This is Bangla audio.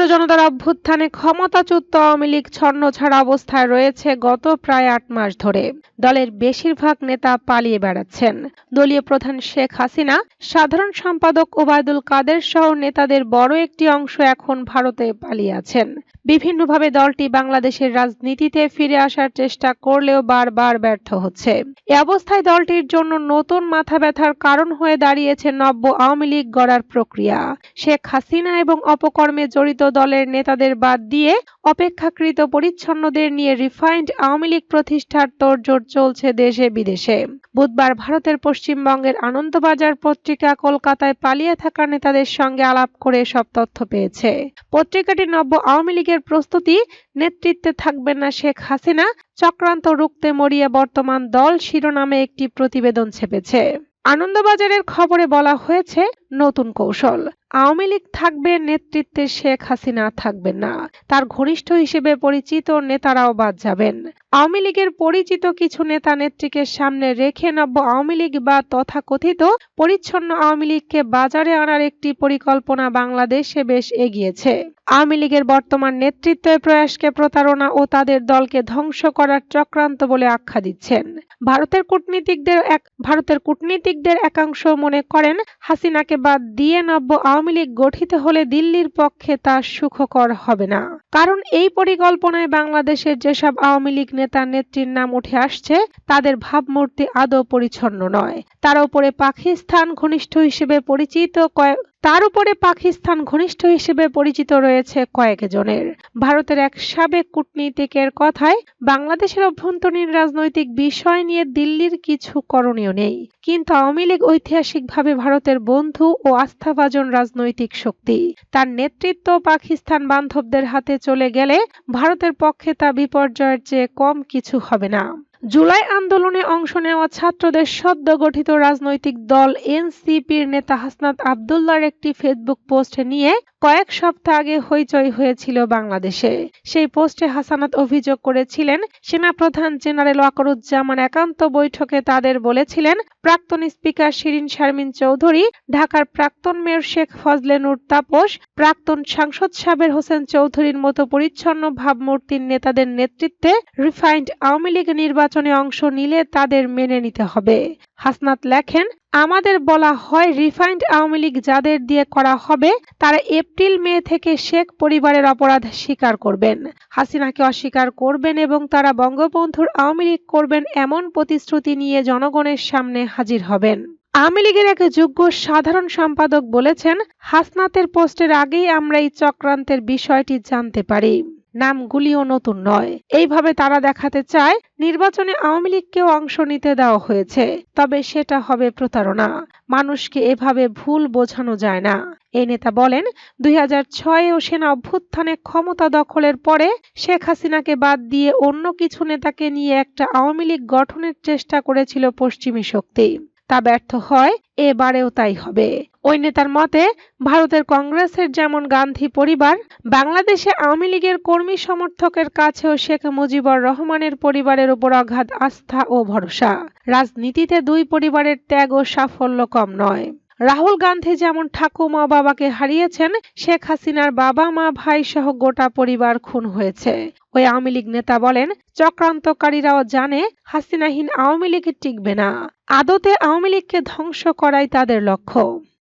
ছাত্র জনতার অভ্যুত্থানে ক্ষমতাচ্যুত আওয়ামী লীগ ছন্ন ছাড়া অবস্থায় রয়েছে গত প্রায় আট মাস ধরে। দলের বেশিরভাগ নেতা পালিয়ে বেড়াচ্ছেন। দলীয় প্রধান শেখ হাসিনা, সাধারণ সম্পাদক ওবায়দুল কাদের সহ নেতাদের বড় একটি অংশ এখন ভারতে পালিয়ে আছেন। বিভিন্নভাবে দলটি বাংলাদেশের রাজনীতিতে ফিরে আসার চেষ্টা করলেও বারবার ব্যর্থ হচ্ছে। এ অবস্থায় দলটির জন্য নতুন মাথা ব্যথার কারণ হয়ে দাঁড়িয়েছে নব্য আওয়ামী লীগ গড়ার প্রক্রিয়া। শেখ হাসিনা এবং অপকর্মে জড়িত দলের নেতাদের বাদ দিয়ে অপেক্ষাকৃত পরিচ্ছন্নদের নিয়ে রিফাইন্ড আওয়ামী লীগ প্রতিষ্ঠার তোড়জোড় চলছে দেশে বিদেশে। বুধবার ভারতের পশ্চিমবঙ্গের আনন্দবাজার পত্রিকা কলকাতায় পালিয়ে থাকা নেতাদের সঙ্গে আলাপ করে সব তথ্য পেয়েছে। পত্রিকাটি নব্য আওয়ামী লীগের প্রস্তুতি, নেতৃত্বে থাকবেন না শেখ হাসিনা, চক্রান্ত রুখতে মরিয়া বর্তমান দল শিরোনামে একটি প্রতিবেদন ছেপেছে। আনন্দবাজারের খবরে বলা হয়েছে নতুন কৌশল। আওয়ামী লীগ থাকবে নেতৃত্বে শেখ হাসিনা থাকবেন না। তার ঘনিষ্ঠ হিসেবে পরিচিত নেতারাও বাদ যাবেন। আওয়ামী লীগের পরিচিত কিছু নেতা নেত্রীকে সামনে রেখে নব্য আওয়ামী লীগ বা তথাকথিত পরিচ্ছন্ন আওয়ামী লীগকে বাজারে আনার একটি পরিকল্পনা বাংলাদেশে বেশ এগিয়েছে। আওয়ামী লীগের বর্তমান নেতৃত্বের প্রয়াসকে প্রতারণা ও তাদের দলকে ধ্বংস করার চক্রান্ত বলে আখ্যা দিচ্ছেন। ভারতের কূটনীতিকদের এক ভারতের কূটনীতিকদের একাংশ মনে করেন হাসিনাকে বাদ দিয়ে নব্য আওয়ামী লীগ গঠিত হলে দিল্লির পক্ষে তা সুখকর হবে না। কারণ এই পরিকল্পনায় বাংলাদেশের যেসব আওয়ামী লীগ নেতা নেত্রীর নাম উঠে আসছে, তাদের ভাবমূর্তি আদৌ পরিচ্ছন্ন নয়। তার উপরে পাকিস্তান ঘনিষ্ঠ হিসেবে পরিচিত কয়েক তার উপরে পাকিস্তান ঘনিষ্ঠ হিসেবে পরিচিত রয়েছে কয়েকজনের। ভারতের এক সাবেক কূটনীতিকের কথায়, বাংলাদেশের অভ্যন্তরীণ রাজনৈতিক বিষয় নিয়ে দিল্লির কিছু করণীয় নেই। কিন্তু আওয়ামী লীগ ঐতিহাসিকভাবে ভারতের বন্ধু ও আস্থাভাজন রাজনৈতিক শক্তি। তার নেতৃত্ব পাকিস্তান বান্ধবদের হাতে চলে গেলে ভারতের পক্ষে তা বিপর্যয়ের চেয়ে কম কিছু হবে না। জুলাই আন্দোলনে অংশ নেওয়া ছাত্রদের সদ্য গঠিত রাজনৈতিক দল এনসিপির নেতা হাসনাত আবদুল্লার একটি ফেসবুক পোস্ট নিয়ে কয়েক সপ্তাহ আগে হইচই হয়েছিল বাংলাদেশে। সেই পোস্টে হাসানাত অভিযোগ করেছিলেন, সেনাপ্রধান জেনারেল ওয়াকরুজ্জামান একান্ত বৈঠকে তাদের বলেছিলেন, প্রাক্তন স্পিকার শিরিন শারমিন চৌধুরী, ঢাকার প্রাক্তন মেয়র শেখ ফজলে নূর তাপস, প্রাক্তন সাংসদ সাবের হোসেন চৌধুরীর মতো পরিচ্ছন্ন ভাবমূর্তির নেতাদের নেতৃত্বে রিফাইন্ড আওয়ামী লীগ নির্বাচনে অংশ নিলে তাদের মেনে নিতে হবে। হাসনাত লেখেন আমাদের বলা হয় রিফাইন্ড আওয়ামী লীগ যাদের দিয়ে করা হবে, তারা এপ্রিল, মে থেকে শেখ পরিবারের অপরাধ স্বীকার করবেন। হাসিনাকে অস্বীকার করবেন এবং তারা বঙ্গবন্ধুর আওয়ামী লীগ করবেন এমন প্রতিশ্রুতি নিয়ে জনগণের সামনে হাজির হবেন। আওয়ামী লীগের এক যোগ্য সাধারণ সম্পাদক বলেছেন, হাসনাতের পোস্টের আগেই আমরা এই চক্রান্তের বিষয়টি জানতে পারি। নামগুলিও নতুন নয়। এইভাবে তারা দেখাতে চায়, নির্বাচনে আওয়ামী লীগকেও অংশ নিতে দেওয়া হয়েছে, তবে সেটা হবে প্রতারণা। মানুষকে এভাবে ভুল বোঝানো যায় না। এই নেতা বলেন, দুই হাজার ছয়েও সেনা অভ্যুত্থানে ক্ষমতা দখলের পরে শেখ হাসিনাকে বাদ দিয়ে অন্য কিছু নেতাকে নিয়ে একটা আওয়ামী লীগ গঠনের চেষ্টা করেছিল পশ্চিমী শক্তি। তা ব্যর্থ হয়, এবারেও তাই হবে। ওই নেতার মতে, ভারতের কংগ্রেসের যেমন গান্ধী পরিবার, বাংলাদেশে আওয়ামী লীগের কর্মী সমর্থকের কাছেও শেখ মুজিবুর রহমানের পরিবারের উপর অগাধ আস্থা ও ভরসা। রাজনীতিতে দুই পরিবারের ত্যাগ ও সাফল্য কম নয়। রাহুল গান্ধী যেমন ঠাকুমা বাবাকে হারিয়েছেন, শেখ হাসিনার বাবা মা, ভাই সহ গোটা পরিবার খুন হয়েছে। ওই আওয়ামী লীগ নেতা বলেন, চক্রান্তকারীরাও জানে হাসিনাহীন আওয়ামী লীগ টিকবে না। আদতে আওয়ামী লীগকে ধ্বংস করাই তাদের লক্ষ্য।